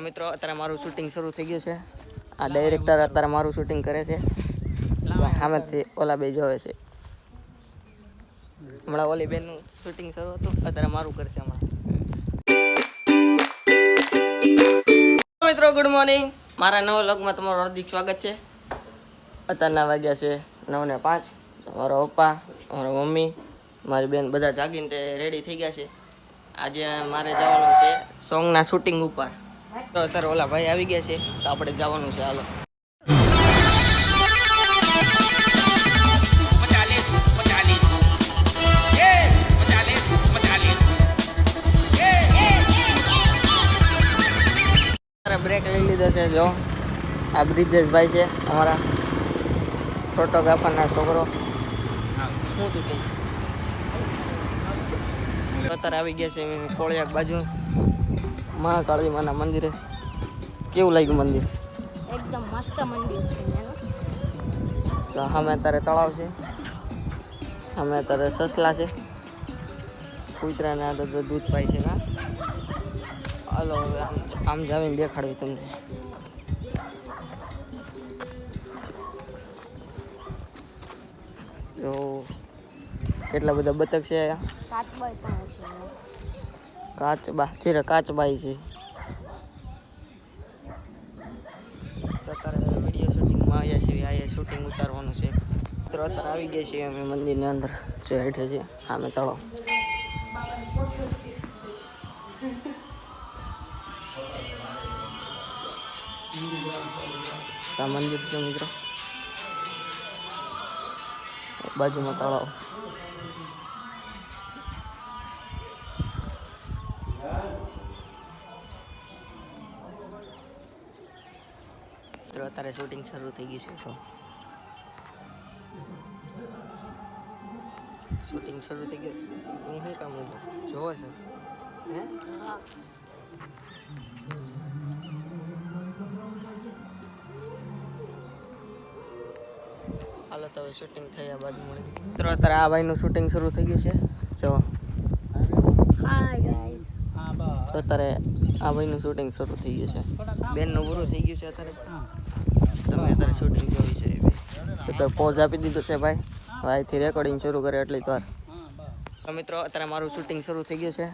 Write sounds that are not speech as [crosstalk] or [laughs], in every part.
મિત્રો, અત્યારે મારું શૂટિંગ શરૂ થઈ ગયું છે. આ ડાયરેક્ટર અત્યારે મારું શૂટિંગ કરે છે. સામેથી ઓલા બે જોવે છે. હમણાં ઓલી બેનનું શૂટિંગ શરૂ હતું, અત્યારે મારું કરશે હમણાં. મિત્રો ગુડ મોર્નિંગ મારા નવા લોગમાં તમારું હાર્દિક સ્વાગત છે. અત્યારના વાગ્યા છે નવ ને પાંચ. મારો પપ્પા, મારા મમ્મી, મારી બેન બધા જાગીને રેડી થઈ ગયા છે. આજે મારે જવાનું છે સોંગના શૂટિંગ ઉપર. તો અત્યારે ઓલા ભાઈ આવી ગયા છે તો આપણે જવાનું છે હાલો. બ્રેક લઈ લીધો છે જો. આ બ્રિજેશભાઈ છે અમારા ફોટોગ્રાફરના છોકરો. શું તું કહીશ? અત્યારે આવી ગયા છે કોળિયાક બાજુ. મહાકાળી માના મંદિરે. કેવું લાગ્યું મંદિર? એકદમ મસ્ત મંદિર છે તો અમે અત્યારે તળાવ છે. અમે અત્યારે સસલા છે. કૂતરાને આ દૂધ પાય છે ના હાલો હવે આમ આમ જાવીને દેખાડવી તમને. જો કેટલા બધા બતક છે છે એનું. કાચબા છે કાચબાઈ છે. અત્યારે વીડિયો શૂટિંગમાં આવ્યા છીએ અહીંયા શૂટિંગ ઉતારવાનું છે. મિત્રો, અત્યારે આવી ગયા છીએ અમે મંદિરની અંદર, જે હેઠે છે, સામે તળાવ આ મંદિર છે મિત્રો. બાજુમાં તળાવ. અત્યારે શૂટિંગ શરૂ થઈ ગયું છે તો શૂટિંગ શરૂ થઈ ગયું તું શું કામ ઊભો? જોવો છો? હે? હાલો તો હવે શૂટિંગ થયા બાદ મળી. મિત્રો અત્યારે આ ભાઈનું શૂટિંગ શરૂ થઈ ગયું છે જો અત્યારે આ ભાઈનું શૂટિંગ શરૂ થઈ ગયું છે. બેનનું પૂરું થઈ ગયું છે અત્યારે. તમે અત્યારે શૂટિંગ જોઈ છે તો પોઝ આપી દીધું છે ભાઈ. અહીંથી રેકોર્ડિંગ શરૂ કરે એટલી વાર. તો મિત્રો, અત્યારે મારું શૂટિંગ શરૂ થઈ ગયું છે.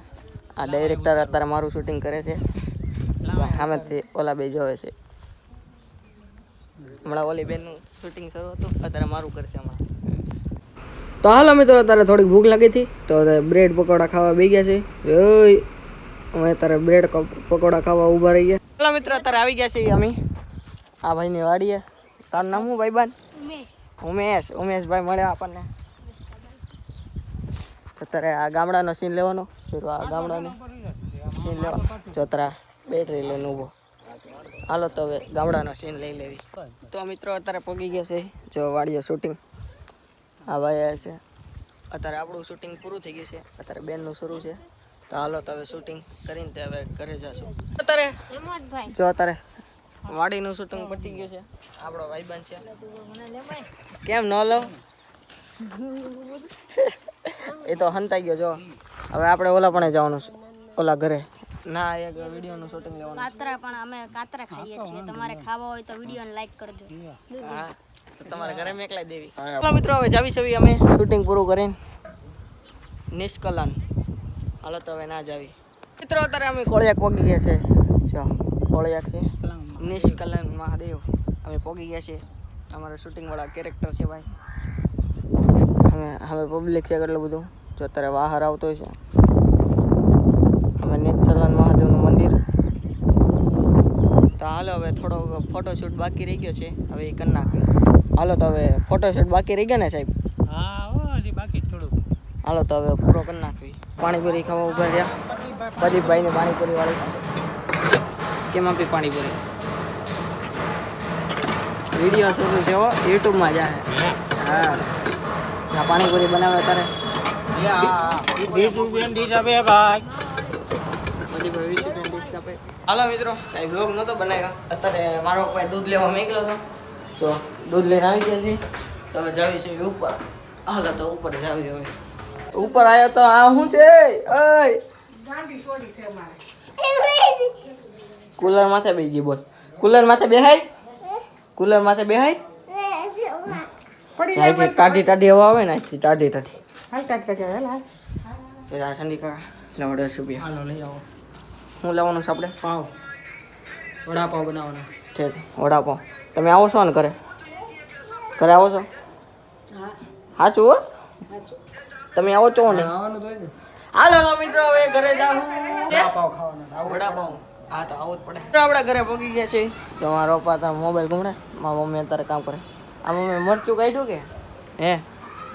આ ડાયરેક્ટર અત્યારે મારું શૂટિંગ કરે છે. સામેથી ઓલા બે જોવે છે. હમણાં ઓલી બેનનું શૂટિંગ શરૂ હતું, અત્યારે મારું કરશે હમણાં. તો હાલો મિત્રો, અત્યારે થોડીક ભૂખ લાગી હતી, તો બ્રેડ પકોડા ખાવા બે ગયા છે. અમે અત્યારે બ્રેડ પકોડા ખાવા ઊભા રહી ગયા. હાલો મિત્રો, અત્યારે આવી ગયા છે અમે. આ ભાઈની વાડીએ. તારું નામ શું ભાઈબાન ઉમેશ. ઉમેશ. ઉમેશભાઈ મળ્યા આપણને. અત્યારે આ ગામડાનો સીન લેવાનો. આ ગામડાનો સીન લેવાનો. અત્યારે બેટરી લઈને ઊભો. હાલો તો હવે ગામડાનો સીન લઈ લેવી. તો મિત્રો અત્યારે પગી ગયા છે. જો વાડીએ શૂટિંગ આ ભાઈ છે. અત્યારે આપણું શૂટિંગ પૂરું થઈ ગયું છે. અત્યારે બેનનું શરૂ છે. તો હાલો તો હવે શૂટિંગ કરીને તે હવે ઘરે જશું. અત્યારે જો અત્યારે વાડીનું શૂટિંગ પતી ગયું છે. આપણો ભાઈબંધ છે. કેમ ન લો એ તો હંતાઈ ગયો જો. હવે આપણે ઓલા પણ જવાનું છે. ઓલા ઘરે. ના એક વિડીયોનું શૂટિંગ લેવાનું કાતરા પણ અમે કાતરા ખાઈએ છીએ. તમારે ખાવા હોય તો વિડીયોને લાઈક કરજો. હા તો તમારા ઘરે મેકલાઈ દેવી. ચાલો મિત્રો હવે જાવી છવી અમે શૂટિંગ પૂરું કરીને. નિષ્કલન. હાલો તો હવે ના જાવી. મિત્રો અત્યારે અમે કોળિયાક પગી ગયા છે. જો કોળિયાક છે. નિષ્કલન મહાદેવ. અમે પોગી ગયા છે અમારા શૂટિંગવાળા કેરેક્ટર છે ભાઈ. અમે હવે પબ્લિક છે એટલું બધું. જો અત્યારે વાહર આવતો છે. અમે નિષ્કલન મહાદેવનું મંદિર. તો હાલો હવે થોડો ફોટોશૂટ બાકી રહી ગયો છે. હવે એ કરી નાખ્યો હાલો તો હવે ફોટોશૂટ બાકી રહી ગયો ને સાહેબ? હા બાકી થોડું હાલો તો હવે પૂરો કરી નાખ્યો પાણીપુરી ખાવા ઊભા રહ્યા. પ્રદીપભાઈને પાણીપુરી વાળી. કેમ આપી પાણીપુરી? વીડિયો શરૂ છે હો યુટ્યુબમાં જાય. હા? આ પાણીપુરી બનાવે ત્યારે વીસ રૂપિયાની ડીશ આપે ભાઈ? પ્રદીપભાઈ વીસ રૂપિયાની ડીશ કાપે હાલો મિત્રો કાંઈ બ્લોગ નહોતો બનાવ્યા. અત્યારે મારો કોઈ દૂધ લેવા મોકલ્યો હતો. તો દૂધ લઈને આવી ગયા છે તો હવે જાવી છે ઉપર. હાલો તો ઉપર જાવી હવે. ઉપર આવ્યો તો આ શું છે? ઓય. કુલર માથે બેસી ગઈ બોલ. કુલર માથે બેહાય કુલર માથે બેહાય જાય કે ટાઢી ટાઢી હવા આવે ને ટાઢી ટાઢી. હાલ ટાઢી ટાઢી હાલ હાલ. એટલે આ સંડી કા લાવો દસ રૂપિયા હાલો લઈ આવો. હું લેવાનું છે આપણે? પાવ. વડાપાવ બનાવવાના ઠીક વડાપાવ. તમે આવો છો ને ઘરે? ઘરે આવો છો? સાચું હો? તમે આવો છો ને? આવવાનું તો હાલો મિત્રો હવે ઘરે જાઉં. વડાપાવ ખાવાના વડાપાવ. હા તો આવું જ પડે. આપણા ઘરે પગી ગયા છે. તો મારા પપ્પા તાર મોબાઈલ ઘૂમડે મારા મમ્મી અત્યારે કામ કરે. આ મમ્મી મરચું કાઢ્યું કે? હે?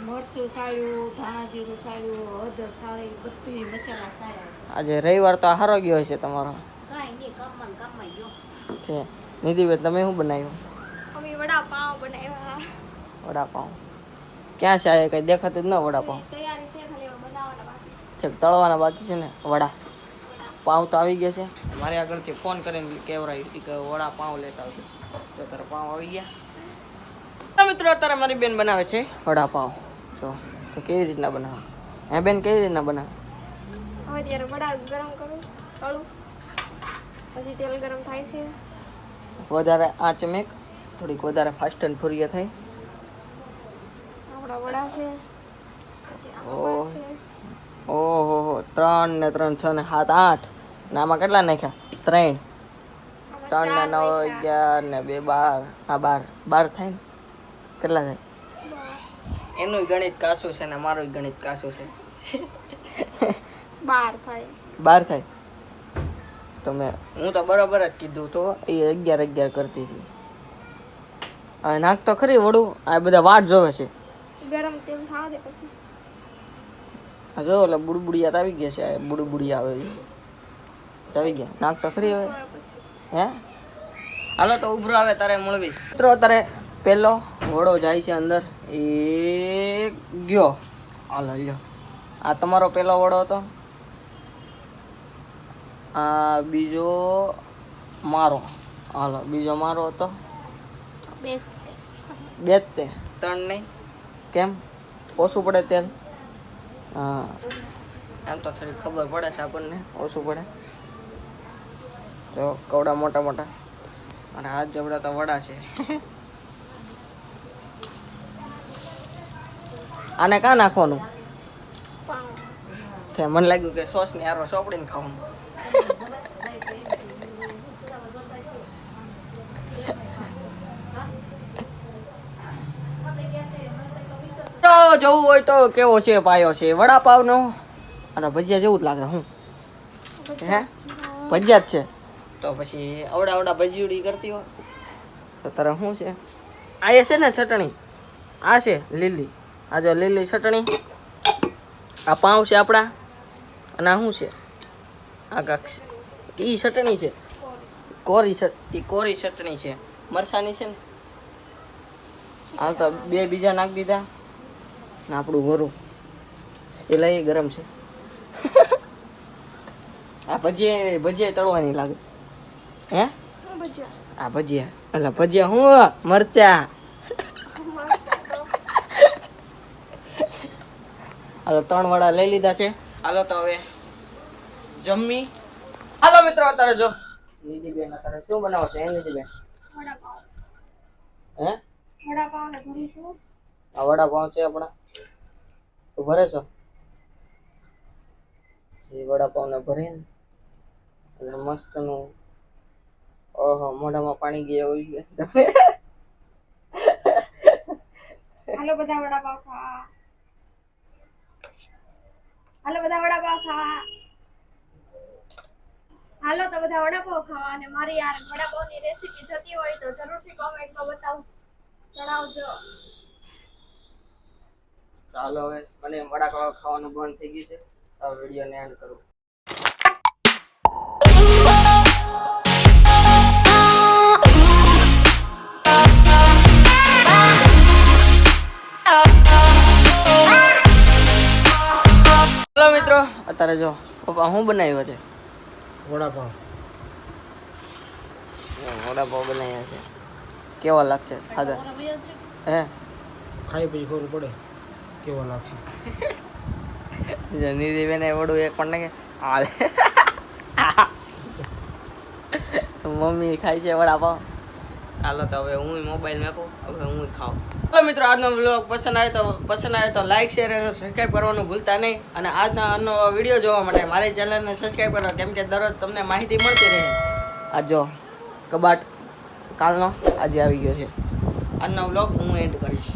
મરચું સાળ્યું ધાણા જીરું સાળ્યું હળદર સાળી બધું મસાલા સાળ્યા આજે રવિવાર તો હારો ગયો છે તમારો. કાંઈ નહીં કામમાં કામમાં ગયો. છે નિધિબેન તમે શું બનાવ્યું? અમે વડા પાવ બનાવ્યા. વડાપાવ. ક્યાં છે આ? કઈ દેખાતું જ ન વડાપાવ. તૈયારી છે ખાલી બનાવવાના બાકી. છે તળવાના બાકી છે ને? વડા. પાવ તો આવી ગયા છે. મારે આગળથી ફોન કરીને કેવરાયું કે વડા પાવ લેતા આવજો. જો તારે પાવ આવી ગયા. મિત્રો અત્યારે મારી બેન બનાવે છે વડાપાવ જો તો કેવી રીતના બનાવે? હે બેન કેવી રીતના બનાવે? હવે ત્યારે વડા ગરમ કરું તળું. પછી તેલ ગરમ થાય છે. વધારે આંચ મેક થોડીક વધારે ફાસ્ટ એન્ડ ફુરિયા થાય. આપણા વડા છે. ઓહ. ઓહો હો ત્રણ ને ત્રણ છ ને સાત આઠ. ને આમાં કેટલા નાખ્યા? ત્રણ. ત્રણ ને નવ અગિયાર ને બે બાર. આ બાર. બાર થાય ને? કેટલા થાય? એનું ગણિત કાસું છે ને મારું ગણિત કાસું છે. બાર થાય. બાર થાય? તો મેં હું તો બરાબર જ કીધું તો. એ અગિયાર અગિયાર કરતી હતી. હવે નાખ તો ખરી વડું આ બધા વાટ જોવે છે. ગરમ તેલ થવા દે પછી. જો એટલે બુડબુડિયા તો આવી ગયા છે બુડબુડિયા આવે છે. આવી ગયા. નાક તો ખરી હવે. હે? હાલો તો ઉભરો આવે તારે મળવી. મિત્રો તારે પેલો ઘોડો જાય છે અંદર. એ ગયો. હાલો, લ્યો. આ તમારો પેલો વડો હતો. આ બીજો મારો. હાલો, બીજો મારો હતો. બે તે ત્રણ નહીં. કેમ? ઓછું પડે તેમ? હા. એમ તો થોડી ખબર પડે છે આપણને. ઓછું પડે. જો કવડા મોટા મોટા. અને હાથ જબડા તો વડા છે. આને કાં નાખવાનું? મને લાગ્યું કે સોસની આરો ચોપડીને ખાવાનું. તો જવું હોય તો કેવો છે, પાયો છે? વડાપાવનો? આ તો ભજીયા જેવું જ લાગે, હું. હે? ભજીયા જ છે. તો પછી અવડા અવડા ભજીયુડી કરતી હોય. તો તારે શું છે? આ એ છે ને ચટણી? આ છે લીલી. આ જો લીલી ચટણી. આ પાઉં છે આપણા અને આ શું છે? આ કાક એ ચટણી છે. કોરી ચટ કોરી ચટણી છે. મરસાની છે ને? હાલ તો બે બીજા નાખી દીધા. ને આપણું વરું. એ લઈ ગરમ છે. [laughs] આ ભજીયા ભજીયા તળવાની લાગે. હે? આ ભજીયા. એટલે ભજીયા હું મરચા. હાલો, ત્રણ વડા લઈ લીધા છે. હાલો, તો હવે જમી. હાલો, મિત્રો, અત્યારે જો. નિધિબેન અત્યારે શું બનાવો છો? એ નિધિબેન વડાપાવ હે? વડાપાવ ને ભરીશું આ વડાપાઉં છે આપણા. તું ભરે છો? એ વડાપાવ ને ભરીને એટલે મસ્તનું ઓહો મોઢામાં પાણી ગયા હોય ગયા તમે. હાલો બધા વડાપાવ ખા હાલો બધા વડાપાવ ખા હાલો તો બધા વડાપાવ ખાવા અને મારી યાર વડાપાવની રેસીપી જોતી હોય તો જરૂરથી કોમેન્ટમાં બતાવ જણાવજો. ચાલો હવે મને વડાપાવ ખાવાનું બંધ થઈ ગયું છે. હવે વિડીયોને એન્ડ કરું. મિત્રો અત્યારે જો પપ્પા શું બનાવ્યું છે વડાપાવ. વડાપાવ બનાવ્યા છે. કેવા લાગશે? ખાધા? હે? ખાઈ પછી ખબર પડે કેવા લાગશે. નિધિબેન વડું એક પણ નાખે. હાલે. મમ્મી ખાય છે વડાપાવ. હાલો તો હવે હું મોબાઈલ મેકું હવે હું ખાઉં. તો મિત્રો, આજનો વ્લોગ પસંદ આવ્યો તો પસંદ આવ્યો તો લાઈક શેર અને સબસ્ક્રાઈબ કરવાનું ભૂલતા નહીં. અને આજના આનો વીડિયો જોવા માટે મારી ચેનલને સબસ્ક્રાઈબ કરો, કેમ કે દરરોજ તમને માહિતી મળતી રહે. આ જો, કબાટ કાલનો આજે આવી ગયો છે. આજનો વ્લોગ હું એન્ડ કરીશ.